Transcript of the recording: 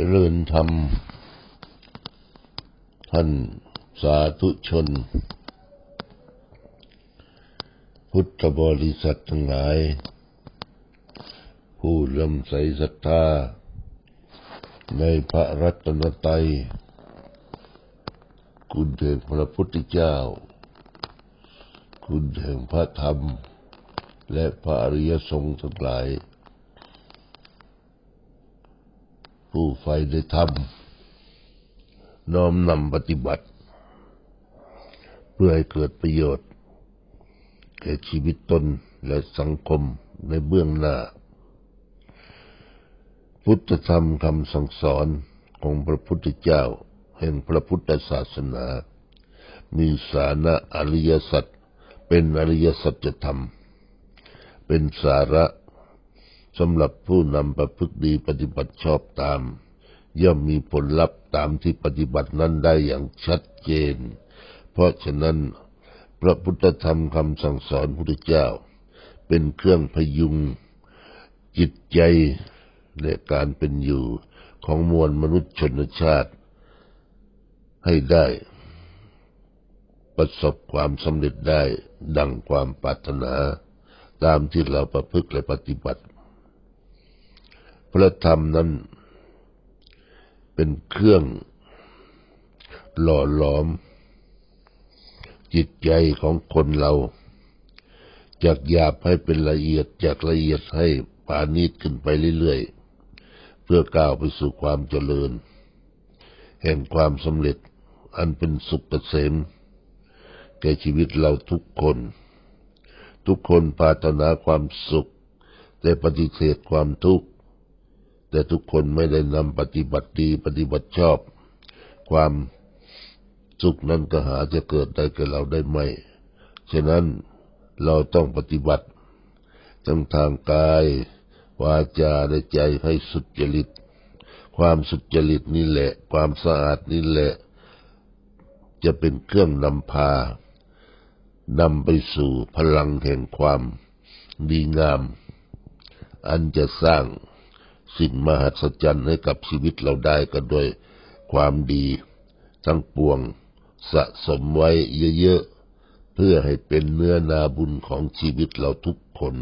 เจริญธรรม ท่านสาธุชน พุทธบริษัททั้งหลาย ผู้เริ่มใสศรัทธา ในพระรัตนตรัยคุณแห่งพระพุทธเจ้า คุณแห่งพระธรรม และพระอริยสงฆ์ทั้งหลาย ผู้ใฝ่ในธรรมน้อมนำปฏิบัติ เพื่อให้เกิดประโยชน์ แก่ชีวิตตนและสังคมในเบื้องหน้า พุทธธรรมคำสั่งสอนของพระพุทธเจ้า แห่งพระพุทธศาสนา มีสาระอริยสัจเป็นอริยสัจธรรม เป็นสาระ สำหรับผู้นำประพฤติดีปฏิบัติชอบตาม ย่อมมีผลลัพธ์ตามที่ปฏิบัตินั้นได้อย่างชัดเจน เพราะฉะนั้น พระพุทธธรรมคำสั่งสอนพุทธเจ้า เป็นเครื่องพยุง จิตใจและการเป็นอยู่ของมวลมนุษยชนชาติ ให้ได้ประสบความสำเร็จได้ดังความปรารถนา ตามที่เราประพฤติและปฏิบัติ ระธรรมนั้น เป็นเครื่องหล่อหลอม จิตใจของคนเราจากหยาบให้เป็นละเอียดจากละเอียดให้ปานีตขึ้นไปเรื่อยๆ เพื่อก้าวไปสู่ความเจริญ แห่งความสำเร็จอันเป็นสุขเกษมแก่ชีวิตเราทุกคน ทุกคนปรารถนาความสุข แต่ปฏิเสธความทุกข์ แต่ทุกคนไม่ได้นำปฏิบัติดีปฏิบัติชอบ ความสุขนั้นก็หาจะเกิดได้กับเราได้ไหมฉะนั้นเราต้องปฏิบัติทั้งทางกาย วาจาและใจให้สุจริต ความสุจริตนี่แหละ ความสะอาดนี่แหละ จะเป็นเครื่องนำพานำไปสู่พลังแห่งความดีงาม อันจะสร้าง สิ่งมหัศจรรย์ให้กับชีวิตเราได้ก็โดยความดีทั้งปวงสะสมไว้เยอะๆ เพื่อให้เป็นเนื้อนาบุญของชีวิตเราทุกคน